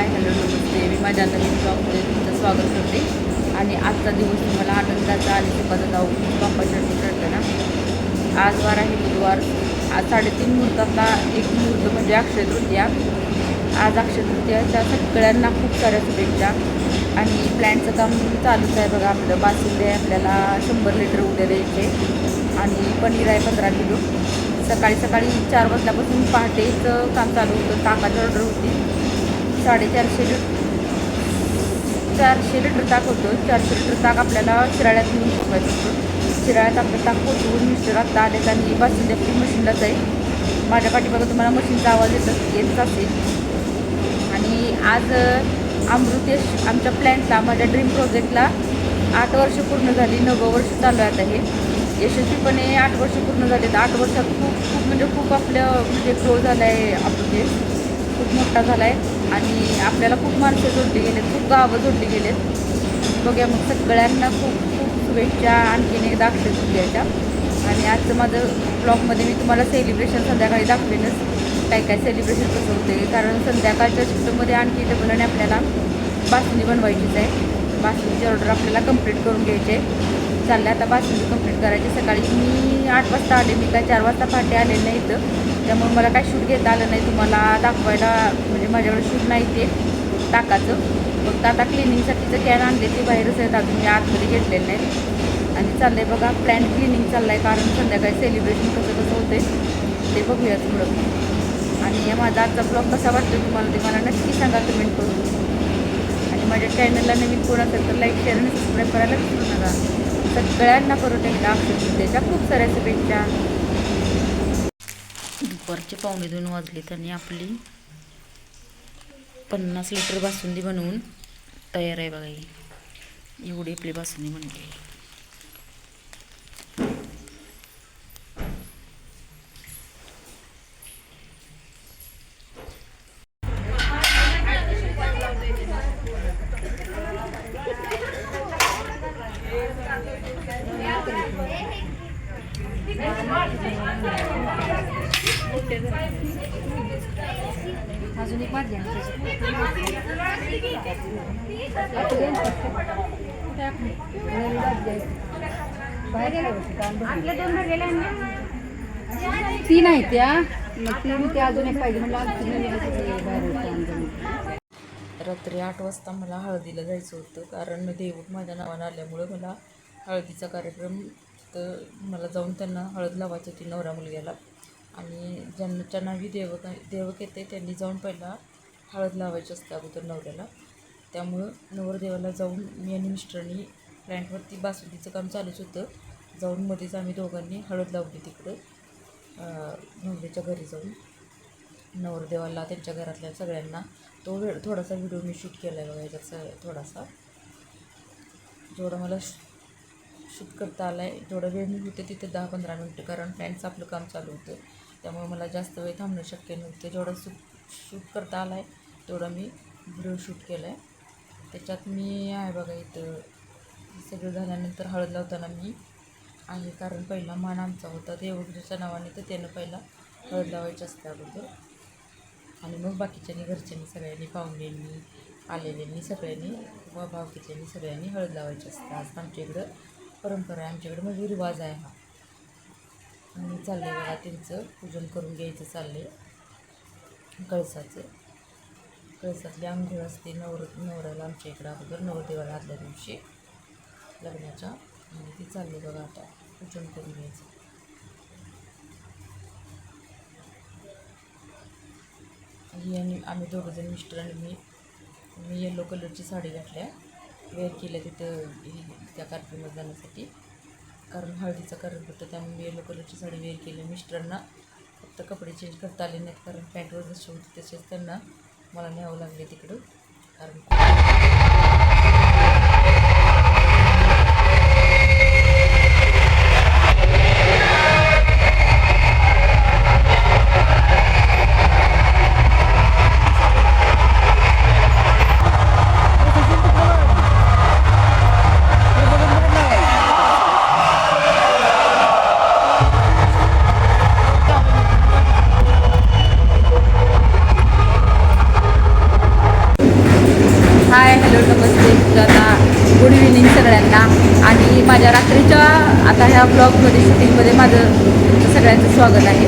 Hi hello नमस्ते. मी माझ्या नवीन ब्लॉगमध्ये तुमचं स्वागत करते. आणि आजचा दिवस तुम्हाला आनंदाचा आणि सुखाचा जाऊ बाप्पाच्या ठरतं ना? आज वार आहे बुधवार. आज साडेतीन मुहूर्तातला एक मुहूर्त म्हणजे अक्षय तृतीया. आज अक्षय तृतीयाच्या सगळ्यांना खूप साऱ्या शुभेच्छा. आणि प्लॅनचं काम चालूच आहे बघा. आपलं बासुंदे आहे आपल्याला शंभर लिटर उद्या द्यायचे. आणि पनीर आहे पंधरा किलो. सकाळी सकाळी चार वाजल्यापासून पहाटेचं काम चालू होतं. ताकाची ऑर्डर होती. साडेचारशे लिटर. चारशे लिटर ताक होतो. चारशे लिटर ताक आपल्याला शिराळ्यात घेऊन पोचवायचं होतं. शिराळ्यात आपलं ताक पोचवून मिस्टर आत्ता आले आणि बासुंदी आपली मशीनलाच आहे माझ्या पाठीमागं तुम्हाला मशीनचा आवाज येत येतच असेल. आणि आज अमृतेश आमच्या प्लॅनला माझ्या ड्रीम प्रोजेक्टला आठ वर्ष पूर्ण झाली. नवं वर्ष चालू आहे हे. यशस्वीपणे आठ वर्ष पूर्ण झाले. तर आठ वर्षात खूप खूप म्हणजे खूप आपलं म्हणजे ग्रो झालं आहे अमृतेश खूप मोठा झाला आहे आणि आपल्याला खूप माणसं जोडली गेलेत खूप गावं जोडली गेलेत. बघूया मग सगळ्यांना खूप खूप शुभेच्छा आणखीन एक दाखले तृतीयाच्या. आणि आजचं माझं ब्लॉगमध्ये मी तुम्हाला सेलिब्रेशन संध्याकाळी दाखवेनच. काय काय सेलिब्रेशन कसं होते कारण संध्याकाळच्या शिफ्टमध्ये आणखी डबल आणि आपल्याला बासुंदी बनवायचीच आहे. बासुंदीची ऑर्डर आपल्याला कंप्लीट करून घ्यायची आहे. चाललं आता बासुंदी कंप्लीट करायची. सकाळी मी आठ वाजता आले. मी काय चार वाजता पहाटे आले नाही इथं. त्यामुळे मला काय शूट घेता आलं नाही तुम्हाला दाखवायला म्हणजे माझ्याकडे शूट नाही ते टाकाचं फक्त आता क्लिनिंगसाठीचं कॅन आणले ते बाहेरच आहेत अजून मी आतमध्ये घेतलेलं नाही आणि चाललं आहे बघा प्लॅन क्लिनिंग चाललं आहे कारण संध्याकाळी सेलिब्रेशन कसं कसं होते ते बघूयाच पुढं. आणि हे माझा आजचा ब्लॉग कसा वाटतो तुम्हाला ते मला नक्की सांगा कमेंट करून. आणि माझ्या चॅनलला नवीन कोण असेल तर लाईक शेअर आणि सबस्क्राईब करायला विसरू नका. सगळ्यांना करून एकदा अक्षर त्याच्या खूप साऱ्या शुभेच्छा. दुपारचे पावणे दोन वाजले आणि आपली पन्नास लिटर बासुंदी बनवून तयार आहे बघा ही. एवढी आपली बासुंदी बनली तीन आहेत त्या. मग तीन अजून एक पाहिजे. रात्री आठ वाजता मला हळदीला जायचं होतं. कारण देवूट माझ्या नावानं आल्यामुळं मला हळदीचा कार्यक्रम तर मला जाऊन त्यांना हळद लावायची होती. नवरा मुलग्याला. आणि ज्यांच्या नावी देवक देवक येते त्यांनी जाऊन पहिला हळद लावायची असते अगोदर नवऱ्याला. त्यामुळं नवरदेवाला जाऊन मी आणि मिस्टरनी प्लॅन्टवरती बासुंदीचं काम चालूच होतं. जाऊन मध्येच आम्ही दोघांनी हळद लावली तिकडं नवऱ्याच्या घरी जाऊन. नवरदेवाला त्यांच्या घरातल्या सगळ्यांना तो वेळ थोडासा व्हिडिओ मी शूट केला आहे बघा याच्यात थोडासा. जेवढा मला शूट करता आला आहे जेवढा वेळ मी होते तिथे दहा पंधरा मिनटं कारण फ्रेंड्स आपलं काम चालू होतं. त्यामुळे मला जास्त वेळ थांबणं शक्य नव्हतं. जेवढा शूट शूट करता आला आहे तेवढा मी व्हिडिओ शूट केला आहे त्याच्यात मी आहे बघा इथं. हे सगळं झाल्यानंतर हळद लावताना मी आहे कारण पहिला मान आमचा होता. देवगिरीच्या नावाने तर त्यानं पहिला हळद लावायची असते अगोदर. आणि मग बाकीच्यांनी घरच्यांनी सगळ्यांनी पाहुण्यांनी आलेल्यांनी सगळ्यांनी व भावकीच्यांनी सगळ्यांनी हळद लावायची असते. आज आमच्या इकडं परंपरा आहे आमच्याकडं म्हणजे रिवाज आहे हा. आणि चाललं आहे बघा त्यांचं पूजन करून घ्यायचं चालले कळसाचं. कळसातली आंघोळ असते नवर नवऱ्याला आमच्या इकडं अगोदर नवरदेवाला आदल्या दिवशी लग्नाच्या. आणि ती चालली बघा आता पूजन करून घ्यायचं. ही आणि आम्ही दोघंजण मिस्टर आणि मी मी येलो कलरची साडी घातल्या. वेअर केलं तिथं हे- त्या कार्यक्रमात जाण्यासाठी. कारण हळदीचा कार्यक्रम होता त्यामुळे येलो कलरची साडी वेअर केली मिस्टरांना. फक्त कपडे चेंज करता आले नाहीत कारण पॅन्टवर जसे होते तसेच त्यांना मला न्यावं लागले तिकडं कारण गुड इव्हिनिंग सगळ्यांना. आणि माझ्या रात्रीच्या आता ह्या ब्लॉगमध्ये शूटिंगमध्ये माझं सगळ्यांचं स्वागत आहे.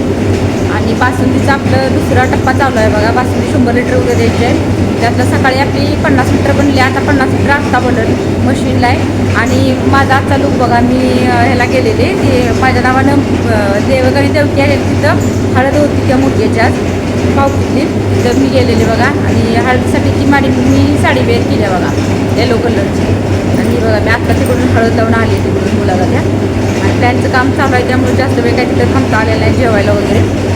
आणि बासुंदीचा आपलं दुसरा टप्पा चालू आहे बघा. बासुंदी शंभर लिटर वगैरे द्यायची आहे. त्यातलं सकाळी आपली पन्नास मीटर बनली आता पन्नास मीटर आत्ता बनल मशीनला आहे. आणि माझा आजचा लुक बघा मी ह्याला गेलेले ते माझ्या नावानं देवगरी देवगणी देवकी आहे तिथं हळद होती त्या मुलग्याच्या पावतीतली. तिथं मी गेलेले बघा आणि हळदीसाठी ती माझी मी साडी वेअर केली बघा येलो कलरची आणि बघा मी आत्ता तिकडून हळद लावून आली तिकडून मुलाला त्या आणि त्यांचं काम चालू आहे त्यामुळे जास्त वेळ काही तिथं थांबता आलेलं नाही जेवायला वगैरे.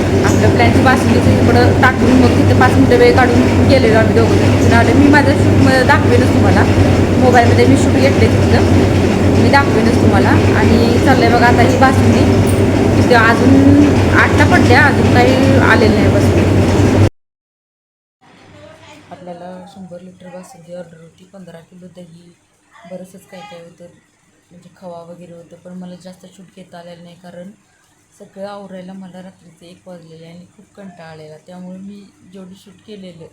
प्लॅनची बासुंदीचं इकडं टाकून मग तिथं पाच मिनटं वेळ काढून गेलेलो आम्ही दोघं आलं मी माझं शूट दाखवेनच तुम्हाला. मोबाईलमध्ये मी शूट घेतले तिथलं. मी दाखवेनच तुम्हाला. आणि चाललंय बघा आता ही बासुंदी. तिथे अजून आठला पडल्या अजून काही आलेलं नाही बासुंदी. आपल्याला शंभर लिटर बासुंदी ऑर्डर होती पंधरा किलो दही बरंचसं काय काय होतं. म्हणजे खवा वगैरे होतं पण मला जास्त शूट घेता आलेलं नाही कारण सगळं आवरायला मला रात्रीचं एक वाजलेले आणि खूप कंटाळा आलेला. त्यामुळे मी जेवढी शूट केलेलं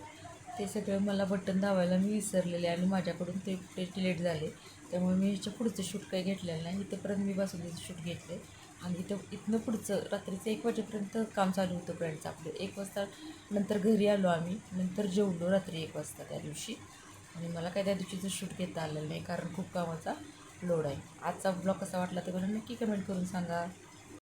ते सगळं मला बटन दाबायला मी विसरलेले आणि माझ्याकडून ते फुटेज लेट झाले. त्यामुळे मी ह्याच्या पुढचं शूट काही घेतलेलं नाही. इथंपर्यंत मी बासुंदीचं शूट घेतले आणि इथं इथनं पुढचं रात्रीचं एक वाजेपर्यंत काम चालू होतं फ्रेंडचं आपलं. एक वाजता नंतर घरी आलो आम्ही. नंतर जेवलो रात्री एक वाजता त्या दिवशी. आणि मला काय त्या दिवशीचं शूट घेता आलेलं नाही कारण खूप कामाचा लोड आहे. आजचा ब्लॉग कसा वाटला ते मला नक्की कमेंट करून सांगा.